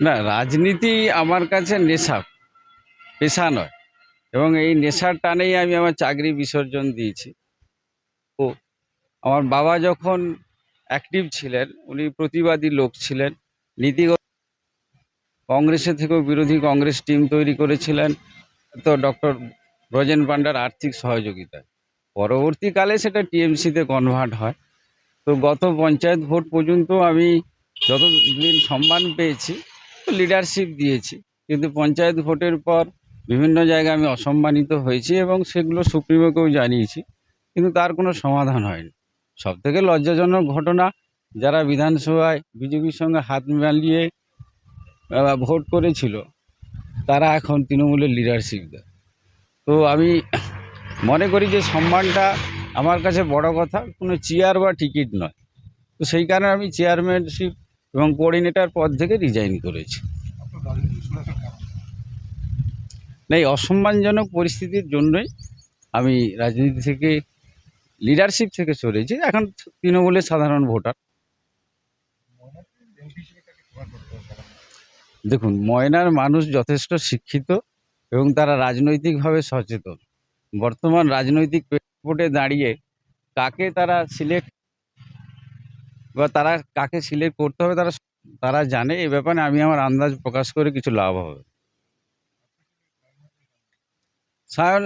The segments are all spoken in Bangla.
না, রাজনীতি আমার কাছে নেশা। পেশা নয়। এবং এই নেশার টানেই আমি আমার চাকরি বিসর্জন দিয়েছি। ও আমার বাবা যখন অ্যাক্টিভ ছিলেন, উনি প্রতিবাদী লোক ছিলেন। নীতিগত কংগ্রেসের থেকেও বিরোধী কংগ্রেস টিম তৈরি করেছিলেন। তো ডক্টর ব্রজেন পান্ডার আর্থিক সহযোগিতা পরবর্তীকালে সেটা টিএমসিতে কনভার্ট হয়। তো গত পঞ্চায়েত ভোট পর্যন্ত আমি যতদিন সম্মান পেয়েছি লিডারশিপ দিয়েছি। কিন্তু পঞ্চায়েত ভোটের পর বিভিন্ন জায়গায় আমি অসম্মানিত হয়েছি এবং সেগুলো সুপ্রিমোকেও জানিয়েছি, কিন্তু তার কোনো সমাধান হয়নি। সব থেকে লজ্জাজনক ঘটনা, যারা বিধানসভায় বিজেপির সঙ্গে হাত মিলিয়ে ভোট করেছিল, তারা এখন তৃণমূলের লিডারশিপ দেয়। তো আমি মনে করি যে সম্মানটা আমার কাছে বড় কথা, কোনো চেয়ার বা টিকিট নয়। তো সেই কারণে আমি চেয়ারম্যানশিপ এবং কোঅর্ডিনেটর পদ থেকে রিজাইন করেছি। না, এই অসম্মানজনক পরিস্থিতির জন্যই আমি রাজনীতি থেকে লিডারশিপ থেকে সরেছি। এখন তৃণমূলের সাধারণ ভোটার। দেখুন, ময়নার মানুষ যথেষ্ট শিক্ষিত এবং তারা রাজনৈতিকভাবে সচেতন। বর্তমান রাজনৈতিক প্রেক্ষাপটে দাঁড়িয়ে কাকে তারা সিলেক্ট বা তারা কাকে সিলেক্ট করতে হবে তারা তারা জানে এ ব্যাপারে আমি আমার আন্দাজ প্রকাশ করে কিছু লাভ হবে। সায়ন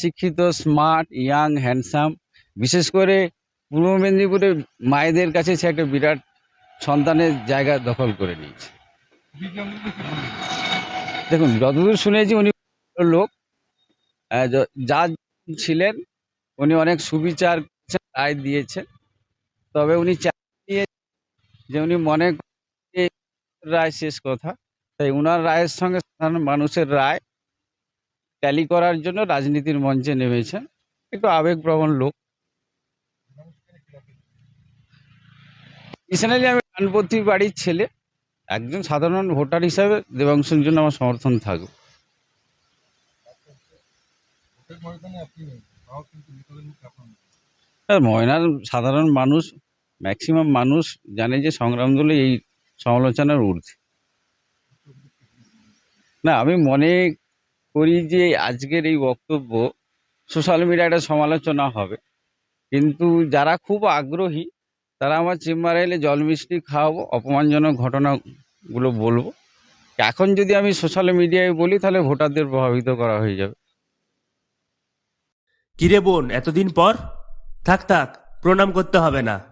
শিক্ষিত স্মার্ট ইয়াং হ্যান্ডসাম বিশেষ করে পূর্ব মেদিনীপুরে মায়েদের কাছে সে একটা বিরাট সন্তানের জায়গা দখল করে নিয়েছে। দেখুন, যতদূর শুনেছি উনি লোক যা ছিলেন, উনি অনেক সুবিচার, রায় দিয়েছেন, তবে উনি যে উনি মনে রায় শেষ কথা। তাই উনার রায়ের সঙ্গে সাধারণ মানুষের রায় ট্যালি করার জন্য রাজনীতির মঞ্চে নেমেছেন। একটু আবেগপ্রবণ লোক। ইসেনালি আমি ডানপন্থী বাড়ির ছেলে একজন সাধারণ ভোটার হিসাবে দেবাংশুর জন্য আমার সমর্থন থাকবে। আর ময়নার সাধারণ মানুষ ম্যাক্সিমাম মানুষ জানে যে সংগ্রাম দলে এই সমালোচনার ঊর্ধ্বে। না, আমি মনে করি যে আজকের এই বক্তব্য সোশ্যাল মিডিয়ায় একটা সমালোচনা হবে। কিন্তু যারা খুব আগ্রহী, তারা আমার চেম্বারে এলে জল মিষ্টি খাওয়াবো, অপমানজনক ঘটনাগুলো বলব। এখন যদি আমি সোশ্যাল মিডিয়ায় বলি, তাহলে ভোটারদের প্রভাবিত করা হয়ে যাবে। কিরে বোন, এতদিন পর? থাক থাক, প্রণাম করতে হবে না।